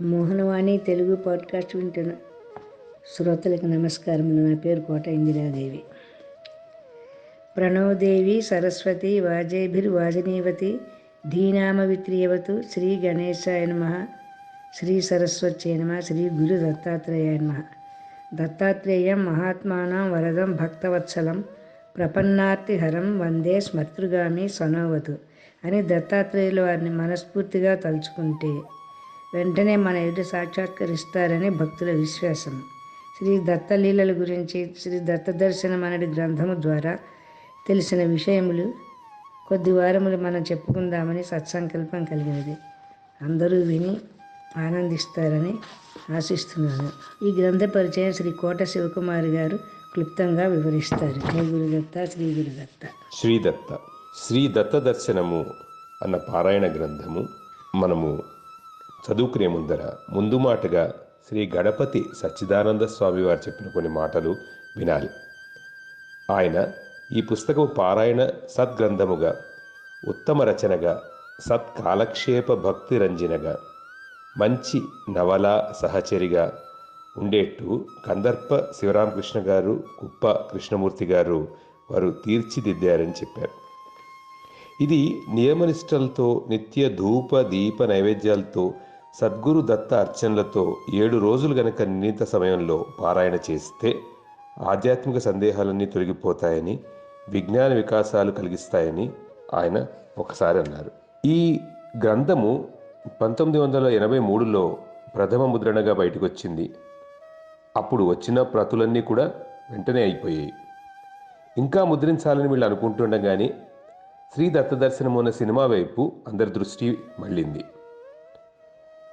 Mohanavani Telugu podcast వింటున్న శ్రోతలకు నమస్కారములు. నా పేరు కోట ఇందిరాదేవి. ప్రణవదేవి సరస్వతి వాజేభిర్ వాజనీవతి విత్రియవతు శ్రీ గణేశాయ నమ శ్రీ సరస్వత్యై నమ శ్రీ గురు దత్తాత్రేయాయ నమ. దత్తాత్రేయం మహాత్మానం వరదం భక్తవత్సలం ప్రపన్నార్తిహరం వందే స్మర్తృగామి సనోవతు అని దత్తాత్రేయుల వారిని మనస్ఫూర్తిగా తలుచుకుంటే వెంటనే మన ఎదుట సాక్షాత్కరిస్తారని భక్తుల విశ్వాసం. శ్రీ దత్తలీలల గురించి శ్రీ దత్త దర్శనం అనే గ్రంథము ద్వారా తెలిసిన విషయములు కొద్ది వారములు మనం చెప్పుకుందామని సత్సంకల్పం కలిగినది. అందరూ విని ఆనందిస్తారని ఆశిస్తున్నాను. ఈ గ్రంథ పరిచయం శ్రీ కోట శివకుమారి గారు క్లుప్తంగా వివరిస్తారు. శ్రీ గురుదత్త శ్రీ గురుదత్త. శ్రీదత్త శ్రీ దత్త. దర్శనము అన్న పారాయణ గ్రంథము మనము చదువుకునే ముందర ముందు మాటగా శ్రీ గణపతి సచ్చిదానంద స్వామి వారు చెప్పిన కొన్ని మాటలు వినాలి. ఆయన ఈ పుస్తకం పారాయణ సద్గ్రంథముగా ఉత్తమ రచనగా సత్కాలక్షేప భక్తి రంజనగా మంచి నవల సహచరిగా ఉండేట్టు కందర్ప శివరామకృష్ణ గారు కుప్ప కృష్ణమూర్తి గారు వారు తీర్చిదిద్దారని చెప్పారు. ఇది నియమనిష్టలతో నిత్య ధూప దీప నైవేద్యాలతో సద్గురు దత్త అర్చనలతో ఏడు రోజులు గనక నిర్ణీత సమయంలో పారాయణ చేస్తే ఆధ్యాత్మిక సందేహాలన్నీ తొలగిపోతాయని విజ్ఞాన వికాసాలు కలిగిస్తాయని ఆయన ఒకసారి అన్నారు. ఈ గ్రంథము పంతొమ్మిది వందల ఎనభై మూడులో ప్రథమ ముద్రణగా బయటకు వచ్చింది అప్పుడు వచ్చిన ప్రతులన్నీ కూడా వెంటనే అయిపోయాయి. ఇంకా ముద్రించాలని వీళ్ళు అనుకుంటుండగానే శ్రీ దత్త దర్శనం సినిమా వైపు అందరి దృష్టి మళ్ళింది.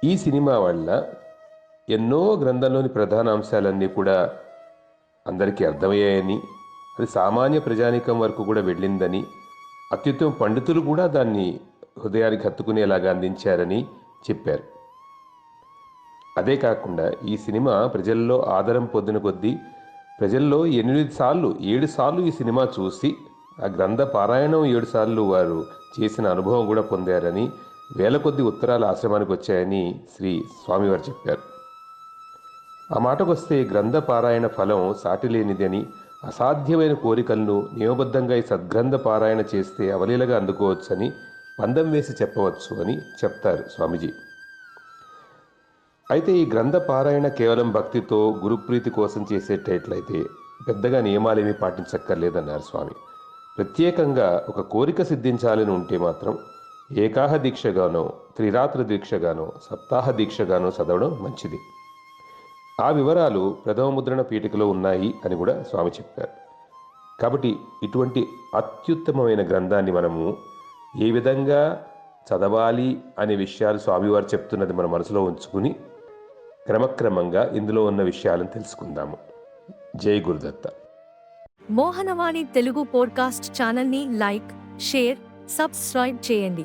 ఈ సినిమా వల్ల ఎన్నో గ్రంథంలోని ప్రధాన అంశాలన్నీ కూడా అందరికీ అర్థమయ్యాయని అది సామాన్య ప్రజానికం వరకు కూడా వెళ్ళిందని అత్యుత్తమ పండితులు కూడా దాన్ని హృదయానికి హత్తుకునేలాగా అందించారని చెప్పారు. అదే కాకుండా ఈ సినిమా ప్రజల్లో ఆదరం పొందిన కొద్దీ ప్రజల్లో ఎనిమిది సార్లు ఏడు సార్లు ఈ సినిమా చూసి ఆ గ్రంథ పారాయణం ఏడు సార్లు వారు చేసిన అనుభవం కూడా పొందారని వేల కొద్ది ఉత్తరాలు ఆశ్రమానికి వచ్చాయని శ్రీ స్వామివారు చెప్పారు. ఆ మాటకొస్తే గ్రంథపారాయణ ఫలం సాటిలేనిదని అసాధ్యమైన కోరికలను నియమబద్ధంగా ఈ సద్గ్రంథ పారాయణ చేస్తే అవలీలగా అందుకోవచ్చని పందం వేసి చెప్పవచ్చు అని చెప్తారు స్వామీజీ. అయితే ఈ గ్రంథ పారాయణ కేవలం భక్తితో గురుప్రీతి కోసం చేసేటట్లయితే పెద్దగా నియమాలేమీ పాటించక్కర్లేదన్నారు స్వామి. ప్రత్యేకంగా ఒక కోరిక సిద్ధించాలని ఉంటే మాత్రం ఏకాహ దీక్షగానో త్రిరాత్ర దీక్షగానో సప్తాహ దీక్షగానో చదవడం మంచిది. ఆ వివరాలు ప్రథమ ముద్రణ పీఠికలో ఉన్నాయి అని కూడా స్వామి చెప్పారు. కాబట్టి ఇటువంటి అత్యుత్తమమైన గ్రంథాన్ని మనము ఏ విధంగా చదవాలి అనే విషయాలు స్వామివారు చెప్తున్నది మన మనసులో ఉంచుకుని క్రమక్రమంగా ఇందులో ఉన్న విషయాలను తెలుసుకుందాము. జై గురుదత్త. మోహనవాణి తెలుగు పోడ్కాస్ట్ ఛానల్ని లైక్ షేర్ సబ్స్క్రైబ్ చేయండి.